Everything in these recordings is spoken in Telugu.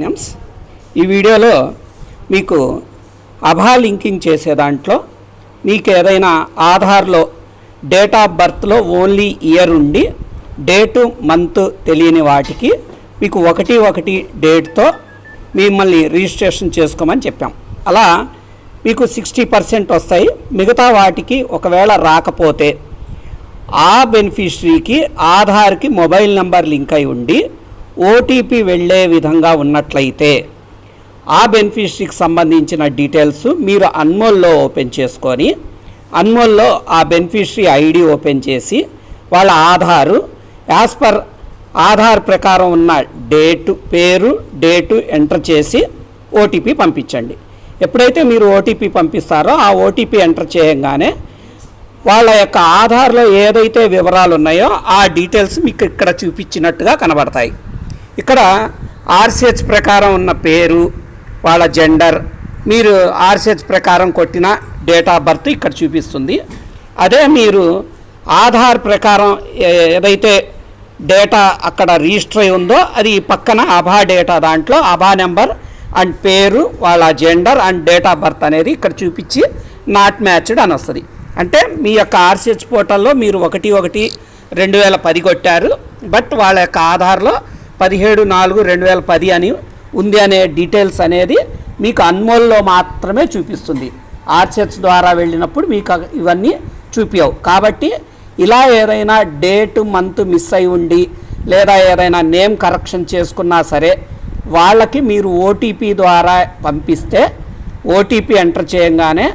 న్యూస్. ఈ వీడియోలో మీకు అభా లింకింగ్ చేసే దాంట్లో మీకు ఏదైనా ఆధార్లో డేట్ ఆఫ్ బర్త్లో ఓన్లీ ఇయర్ ఉండి డేటు మంత్ తెలియని వాటికి మీకు ఒకటి ఒకటి డేట్తో మిమ్మల్ని రిజిస్ట్రేషన్ చేసుకోమని చెప్పాం అలా మీకు సిక్స్టీ పర్సెంట్ వస్తాయి మిగతా వాటికి ఒకవేళ రాకపోతే ఆ బెనిఫిషరీకి ఆధార్కి మొబైల్ నెంబర్ లింక్ అయి ఉండి ఓటీపీ వెళ్ళే విధంగా ఉన్నట్లయితే ఆ బెనిఫిషరీకి సంబంధించిన డీటెయిల్స్ మీరు అన్మోల్లో ఓపెన్ చేసుకొని అన్మోల్లో ఆ బెనిఫిషరీ ఐడి ఓపెన్ చేసి వాళ్ళ ఆధారు యాజ్ పర్ ఆధార్ ప్రకారం ఉన్న డేటు పేరు డేటు ఎంటర్ చేసి ఓటీపీ పంపించండి. ఎప్పుడైతే మీరు ఓటీపీ పంపిస్తారో ఆ ఓటీపీ ఎంటర్ చేయగానే వాళ్ళ యొక్క ఆధార్లో ఏదైతే వివరాలు ఉన్నాయో ఆ డీటెయిల్స్ మీకు ఇక్కడ చూపించినట్టుగా కనబడతాయి. ఇక్కడ ఆర్సిహెచ్ ప్రకారం ఉన్న పేరు వాళ్ళ జెండర్ మీరు ఆర్సిహెచ్ ప్రకారం కొట్టిన డేట్ ఆఫ్ బర్త్ ఇక్కడ చూపిస్తుంది. అదే మీరు ఆధార్ ప్రకారం ఏ- ఏదైతే డేటా అక్కడ రిజిస్టర్ అయి ఉందో అది పక్కన అభా డేటా దాంట్లో అభా నెంబర్ అండ్ పేరు వాళ్ళ gender and date of birth అనేది ఇక్కడ చూపించి నాట్ మ్యాచ్డ్ అని వస్తుంది. అంటే మీ యొక్క ఆర్సిహెచ్ పోర్టల్లో మీరు ఒకటి ఒకటి రెండు వేల పది కొట్టారు బట్ వాళ్ళ యొక్క ఆధార్లో పదిహేడు నాలుగు రెండు వేల పది అని ఉంది అనే డీటెయిల్స్ అనేది మీకు అన్మోల్లో మాత్రమే చూపిస్తుంది. ఆర్సెట్స్ ద్వారా వెళ్ళినప్పుడు మీకు ఇవన్నీ చూపించవు కాబట్టి ఇలా ఏదైనా డేట్ మంత్ మిస్ అయి ఉండి లేదా ఏదైనా నేమ్ కరెక్షన్ చేసుకున్నా సరే వాళ్ళకి మీరు ఓటీపీ ద్వారా పంపిస్తే ఓటీపీ ఎంటర్ చేయంగానే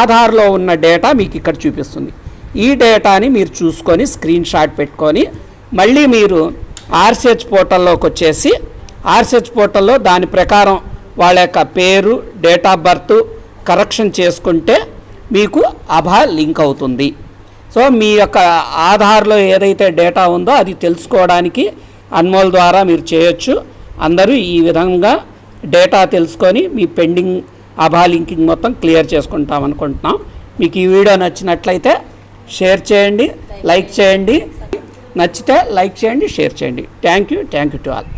ఆధార్లో ఉన్న డేటా మీకు ఇక్కడ చూపిస్తుంది. ఈ డేటాని మీరు చూసుకొని స్క్రీన్ షాట్ పెట్టుకొని మళ్ళీ మీరు ఆర్సిహెచ్ పోర్టల్లోకి వచ్చేసి ఆర్సిహెచ్ పోర్టల్లో దాని ప్రకారం వాళ్ళ యొక్క పేరు డేట్ ఆఫ్ బర్త్ కరెక్షన్ చేసుకుంటే మీకు అభా లింక్ అవుతుంది. సో మీ యొక్క ఆధార్లో ఏదైతే డేటా ఉందో అది తెలుసుకోవడానికి అన్మోల్ ద్వారా మీరు చేయొచ్చు. అందరూ ఈ విధంగా డేటా తెలుసుకొని మీ పెండింగ్ అభా లింకింగ్ మొత్తం క్లియర్ చేసుకుంటాం అనుకుంటున్నాం మీకు ఈ వీడియో నచ్చినట్లయితే షేర్ చేయండి లైక్ చేయండి. నచ్చితే లైక్ చేయండి షేర్ చేయండి. Thank you thank you to all